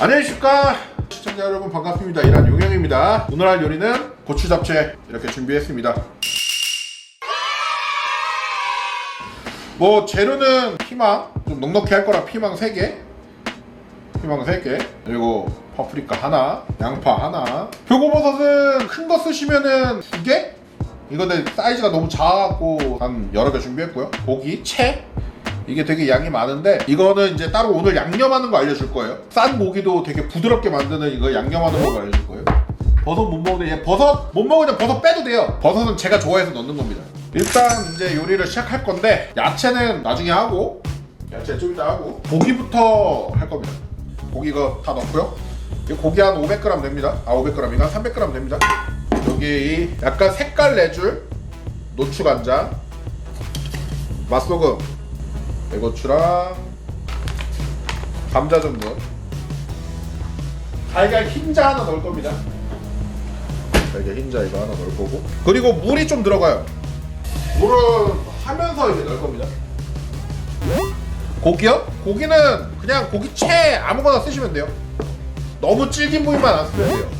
안녕하십니까? 시청자 여러분 반갑습니다. 이란 용영입니다. 오늘 할 요리는 고추 잡채 이렇게 준비했습니다. 뭐 재료는 피망 좀 넉넉히 할 거라 피망 3개. 피망 3개. 그리고 파프리카 하나 양파 하나. 표고버섯은 큰 거 쓰시면은 2개? 이거는 사이즈가 너무 작아갖고 한 여러 개 준비했고요. 고기, 채 이게 되게 양이 많은데 이거는 이제 따로 오늘 양념하는 거 알려줄 거예요. 싼 고기도 되게 부드럽게 만드는 이거 양념하는 거 알려줄 거예요. 버섯 못 먹는데 얘 버섯 못 먹으면 버섯 빼도 돼요. 버섯은 제가 좋아해서 넣는 겁니다. 일단 이제 요리를 시작할 건데 야채는 나중에 하고 야채 좀 이따 하고 고기부터 할 겁니다. 고기 이거 다 넣고요. 이 고기 한 500g 됩니다. 아 500g이가? 한 300g 됩니다. 여기 이 약간 색깔 내줄 노추간장 맛소금 배고추랑 감자 전분. 달걀 흰자 하나 넣을 겁니다. 달걀 흰자 이거 하나 넣을 거고. 그리고 물이 좀 들어가요. 물은 하면서 이제 넣을 겁니다. 고기요? 고기는 그냥 고기채 아무거나 쓰시면 돼요. 너무 질긴 부위만 안 쓰면 돼요.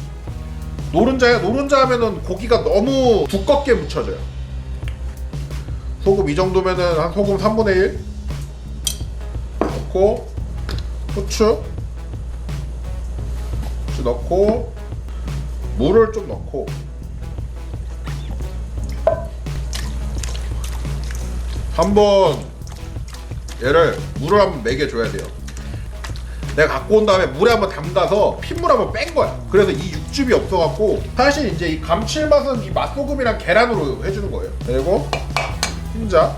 노른자요? 노른자 하면은 고기가 너무 두껍게 묻혀져요. 소금 이 정도면은 한 소금 3분의 1 넣고 후추 후추 넣고 물을 좀 넣고. 한번 얘를 물을 한번 먹여줘야 돼요. 내가 갖고 온 다음에 물에 한번 담가서 핏물 한번 뺀 거야. 그래서 이 육즙이 없어갖고 사실 이제 이 감칠맛은 이 맛소금이랑 계란으로 해주는 거예요. 그리고 흰자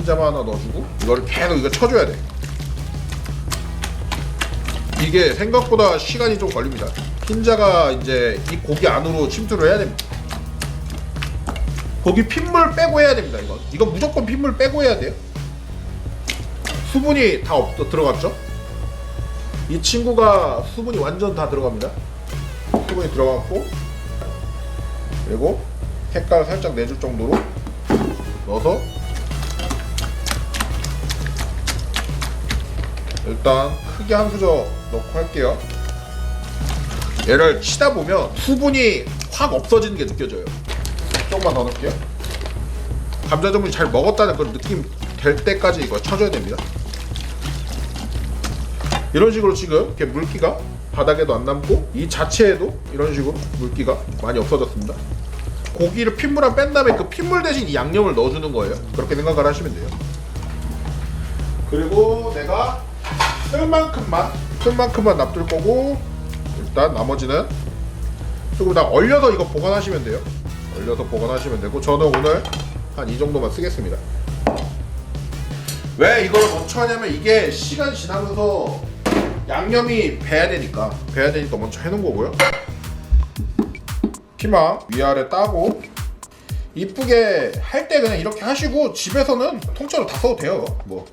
흰자만 하나 넣어주고 이거를 계속 이거 쳐줘야 돼 이게 생각보다 시간이 좀 걸립니다. 흰자가 이제 이 고기 안으로 침투를 해야 됩니다. 고기 핏물 빼고 해야 됩니다 이건. 이건 무조건 핏물 빼고 해야 돼요. 수분이 다 없, 들어갔죠? 이 친구가 수분이 완전 다 들어갑니다. 수분이 들어갔고 그리고 색깔 살짝 내줄 정도로 넣어서 일단 크게 한 수저 넣고 할게요. 얘를 치다 보면 수분이 확 없어지는 게 느껴져요. 조금만 더 넣을게요. 감자 전분이 잘 먹었다는 그런 느낌 될 때까지 이거 쳐줘야 됩니다. 이런 식으로 지금 이렇게 물기가 바닥에도 안 남고 이 자체에도 이런 식으로 물기가 많이 없어졌습니다. 고기를 핏물 한 뺀 다음에 그 핏물 대신 이 양념을 넣어주는 거예요. 그렇게 생각을 하시면 돼요. 그리고 내가 쓸만큼만 쓸만큼만 놔둘 거고 일단 나머지는 조금 다 얼려서 이거 보관하시면 돼요. 얼려서 보관하시면 되고 저는 오늘 한 이 정도만 쓰겠습니다. 왜 이걸 먼저 하냐면 이게 시간 지나면서 양념이 배야 되니까 배야 되니까 먼저 해놓은 거고요. 피망 위아래 따고 이쁘게 할 때 그냥 이렇게 하시고 집에서는 통째로 다 써도 돼요. 뭐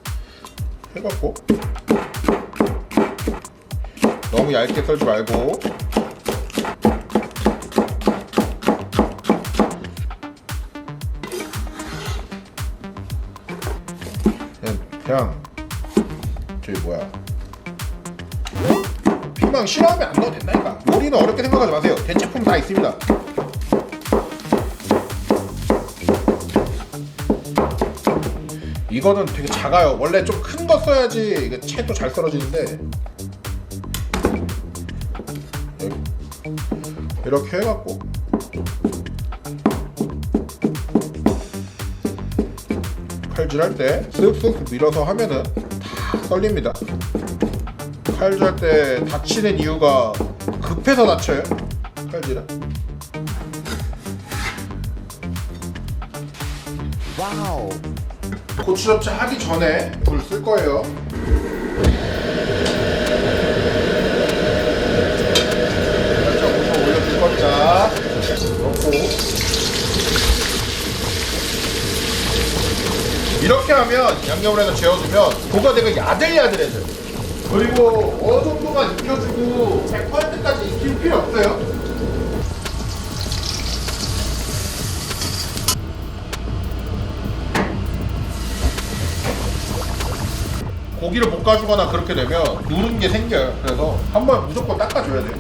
해갖고 너무 얇게 썰지 말고. 그냥, 그냥 저기 뭐야? 피망 싫어하면 안 넣어도 된다니까. 요리는 어렵게 생각하지 마세요. 대체품 다 있습니다. 이거는 되게 작아요. 원래 좀 큰 거 써야지 이게 채도 잘 썰어지는데 이렇게 해갖고. 칼질할 때 쓱쓱 밀어서 하면은 다 썰립니다. 칼질할 때 다치는 이유가 급해서 다쳐요 칼질은. 와우. 고추 잡채 하기 전에 불쓸 거예요 살짝 우선 겁니다 넣고 이렇게 하면 양념을 해서 재워주면 고가 되게 야들야들해져요 그리고 어느 정도만 익혀주고 100%까지 익힐 필요 없어요 고기를 볶아주거나 그렇게 되면 누른 게 생겨요. 그래서 한 번 무조건 닦아줘야 돼요.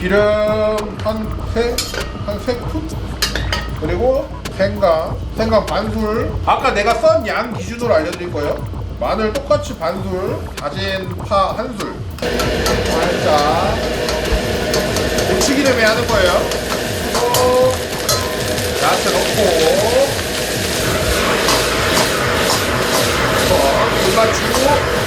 기름 한세한세 푼? 그리고 생강 생강 반술. 아까 내가 썬 양 기준으로 알려드릴 거예요. 마늘 똑같이 반술 다진 파 한술. 살짝 고추기름에 하는 거예요. 또 야채 넣고. 물 맞추고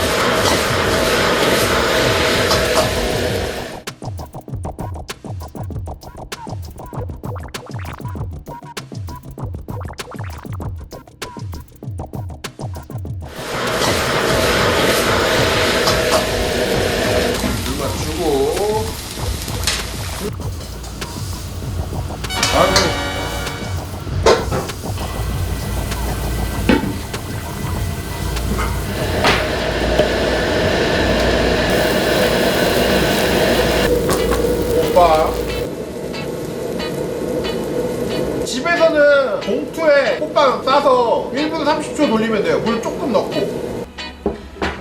싸서 1분 30초 돌리면 돼요. 물 조금 넣고.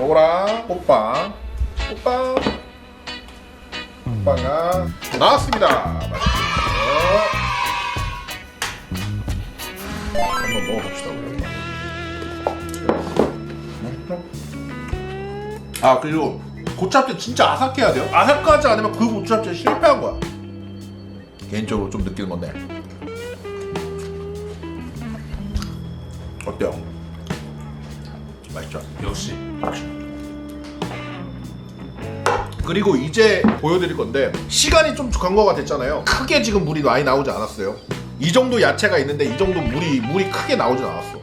요거랑 호빵. 호빵. 호빵이랑 나왔습니다. 한번 먹어봅시다 우리 아 그리고 고추잡채 진짜 아삭해야 돼요. 아삭하지 않으면 그 고추잡채 실패한 거야. 개인적으로 좀 느끼는 건데 어때요? 맛있죠? 역시. 그리고 이제 보여드릴 건데 시간이 좀 간거가 됐잖아요. 크게 지금 물이 많이 나오지 않았어요. 이 정도 야채가 있는데 이 정도 물이 물이 크게 나오진 않았어.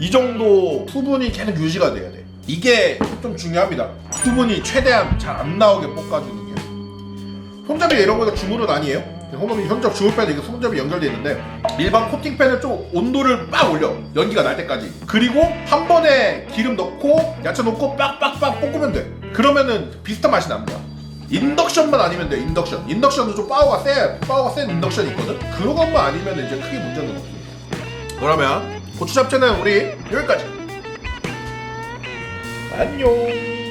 이 정도 수분이 계속 유지가 돼야 돼. 이게 좀 중요합니다. 수분이 최대한 잘 안 나오게 볶아주는 게. 손잡이 이런 거가 주물은 아니에요 손잡이 현접 주물팬에 이게 손잡이 연결돼 있는데 일반 코팅팬은 좀 온도를 빡 올려. 연기가 날 때까지. 그리고 한 번에 기름 넣고 야채 넣고 빡빡빡 볶으면 돼. 그러면은 비슷한 맛이 납니다. 인덕션만 아니면 돼 인덕션. 인덕션도 좀 파워가 세 파워가 센 인덕션이 있거든? 그런 것만 아니면 이제 크게 문제는 없어 그러면 고추 잡채는 우리 여기까지. 안녕